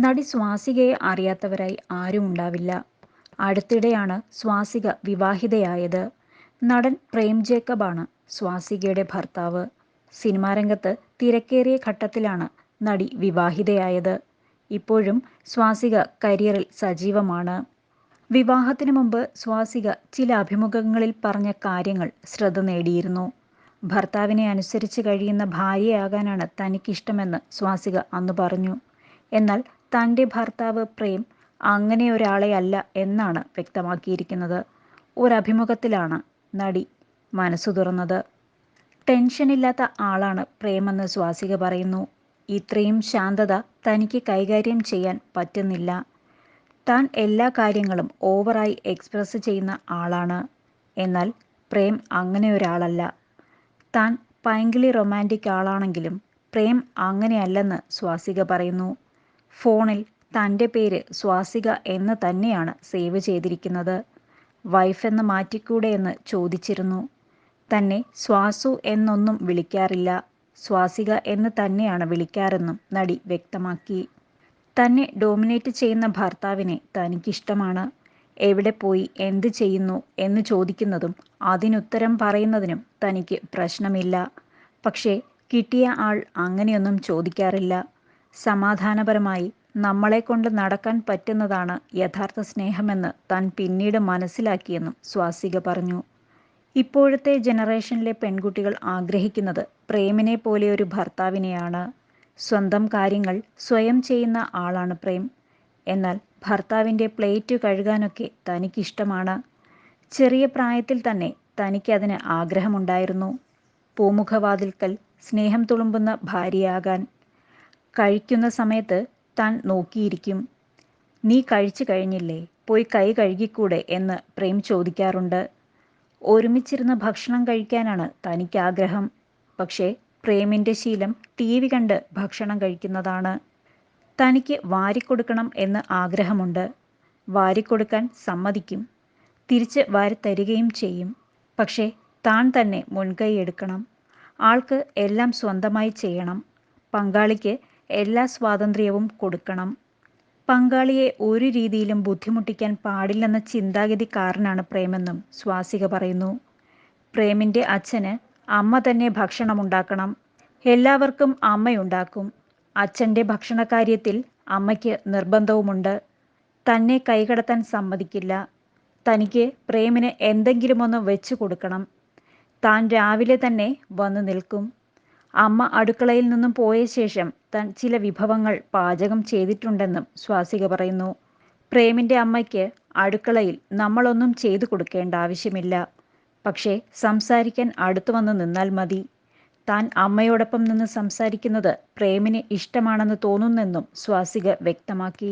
നടി സ്വാസികയെ അറിയാത്തവരായി ആരും ഉണ്ടാവില്ല. അടുത്തിടെയാണ് സ്വാസിക വിവാഹിതയായത്. നടൻ പ്രേം ജേക്കബാണ് സ്വാസികയുടെ ഭർത്താവ്. സിനിമാ രംഗത്ത് തിരക്കേറിയ ഘട്ടത്തിലാണ് നടി വിവാഹിതയായത്. ഇപ്പോഴും സ്വാസിക കരിയറിൽ സജീവമാണ്. വിവാഹത്തിന് മുമ്പ് സ്വാസിക ചില അഭിമുഖങ്ങളിൽ പറഞ്ഞ കാര്യങ്ങൾ ശ്രദ്ധ നേടിയിരുന്നു. ഭർത്താവിനെ അനുസരിച്ച് കഴിയുന്ന ഭാര്യയാകാനാണ് തനിക്കിഷ്ടമെന്ന് സ്വാസിക അന്ന് പറഞ്ഞു. എന്നാൽ തന്റെ ഭർത്താവ് പ്രേം അങ്ങനെ ഒരാളെ അല്ല എന്നാണ് വ്യക്തമാക്കിയിരിക്കുന്നത്. ഒരഭിമുഖത്തിലാണ് നടി മനസ്സു തുറന്നത്. ടെൻഷനില്ലാത്ത ആളാണ് പ്രേമെന്ന് സ്വാസിക പറയുന്നു. ഇത്രയും ശാന്തത തനിക്ക് കൈകാര്യം ചെയ്യാൻ പറ്റുന്നില്ല. താൻ എല്ലാ കാര്യങ്ങളും ഓവറായി എക്സ്പ്രസ് ചെയ്യുന്ന ആളാണ്. എന്നാൽ പ്രേം അങ്ങനെ ഒരാളല്ല. താൻ പൈങ്കിളി റൊമാന്റിക് ആളാണെങ്കിലും പ്രേം അങ്ങനെയല്ലെന്ന് സ്വാസിക പറയുന്നു. ഫോണിൽ തന്റെ പേര് സ്വാസിക എന്ന് തന്നെയാണ് സേവ് ചെയ്തിരിക്കുന്നത്. വൈഫ് എന്ന് മാറ്റിക്കൂടെ എന്ന് ചോദിച്ചിരുന്നു. തന്നെ സ്വാസു എന്നൊന്നും വിളിക്കാറില്ല. സ്വാസിക എന്ന് തന്നെയാണ് വിളിക്കാറെന്നും നടി വ്യക്തമാക്കി. തന്നെ ഡോമിനേറ്റ് ചെയ്യുന്ന ഭർത്താവിനെ തനിക്കിഷ്ടമാണ്. എവിടെ പോയി എന്ത് ചെയ്യുന്നു എന്ന് ചോദിക്കുന്നതും അതിനുത്തരം പറയുന്നതിനും തനിക്ക് പ്രശ്നമില്ല. പക്ഷേ കിട്ടിയ ആൾ അങ്ങനെയൊന്നും ചോദിക്കാറില്ല. സമാധാനപരമായി നമ്മളെക്കൊണ്ട് നടക്കാൻ പറ്റുന്നതാണ് യഥാർത്ഥ സ്നേഹമെന്ന് താൻ പിന്നീട് മനസ്സിലാക്കിയെന്നും സ്വാസിക പറഞ്ഞു. ഇപ്പോഴത്തെ ജനറേഷനിലെ പെൺകുട്ടികൾ ആഗ്രഹിക്കുന്നത് പ്രേമിനെ പോലെ ഒരു ഭർത്താവിനെയാണ്. സ്വന്തം കാര്യങ്ങൾ സ്വയം ചെയ്യുന്ന ആളാണ് പ്രേം. എന്നാൽ ഭർത്താവിന്റെ പ്ലേറ്റ് കഴുകാനൊക്കെ തനിക്കിഷ്ടമാണ്. ചെറിയ പ്രായത്തിൽ തന്നെ തനിക്കതിന് ആഗ്രഹമുണ്ടായിരുന്നു. പൂമുഖവാതിൽക്കൽ സ്നേഹം തുളുമ്പുന്ന ഭാര്യയാകാൻ കഴിക്കുന്ന സമയത്ത് താൻ നോക്കിയിരിക്കും. നീ കഴിച്ചു കഴിഞ്ഞില്ലേ? പോയി കൈ കഴുകിക്കൂടെ? എന്ന് പ്രേം ചോദിക്കാറുണ്ട്. ഒരുമിച്ചിരുന്ന ഭക്ഷണം കഴിക്കാനാണ് തനിക്ക് ആഗ്രഹം പക്ഷേ പ്രേമിന്റെ ശീലം ടി വി കണ്ട് ഭക്ഷണം കഴിക്കുന്നതാണ്. തനിക്ക് വാരിക്കൊടുക്കണം എന്ന് ആഗ്രഹമുണ്ട്. വാരിക്കൊടുക്കാൻ സമ്മതിക്കും. തിരിച്ച് വാരിത്തരികയും ചെയ്യും. പക്ഷേ താൻ തന്നെ മുൻകൈ എടുക്കണം. ആൾക്ക് എല്ലാം സ്വന്തമായി ചെയ്യണം. പങ്കാളിക്ക് എല്ലാ സ്വാതന്ത്ര്യവും കൊടുക്കണം. പങ്കാളിയെ ഒരു രീതിയിലും ബുദ്ധിമുട്ടിക്കാൻ പാടില്ലെന്ന ചിന്താഗതി ചിന്താഗതിക്കാരനാണ് പ്രേമെന്നും സ്വാസിക പറയുന്നു. പ്രേമിന്റെ അച്ഛന് അമ്മ തന്നെ ഭക്ഷണം ഉണ്ടാക്കണം എല്ലാവർക്കും അമ്മയുണ്ടാക്കും. അച്ഛന്റെ ഭക്ഷണകാര്യത്തിൽ അമ്മയ്ക്ക് നിർബന്ധവുമുണ്ട്. തന്നെ കൈകടത്താൻ സമ്മതിക്കില്ല. തനിക്ക് പ്രേമിന് എന്തെങ്കിലുമൊന്ന് വെച്ചു കൊടുക്കണം. താൻ രാവിലെ തന്നെ വന്നു നിൽക്കും. അമ്മ അടുക്കളയിൽ നിന്നും പോയ ശേഷം താൻ ചില വിഭവങ്ങൾ പാചകം ചെയ്തിട്ടുണ്ടെന്നും സ്വാസിക പറയുന്നു. പ്രേമിന്റെ അമ്മയ്ക്ക് അടുക്കളയിൽ നമ്മളൊന്നും ചെയ്തു കൊടുക്കേണ്ട ആവശ്യമില്ല. പക്ഷേ സംസാരിക്കാൻ അടുത്തു വന്ന് നിന്നാൽ മതി. താൻ അമ്മയോടൊപ്പം നിന്ന് സംസാരിക്കുന്നത് പ്രേമിന് ഇഷ്ടമാണെന്ന് തോന്നുന്നെന്നും സ്വാസിക വ്യക്തമാക്കി.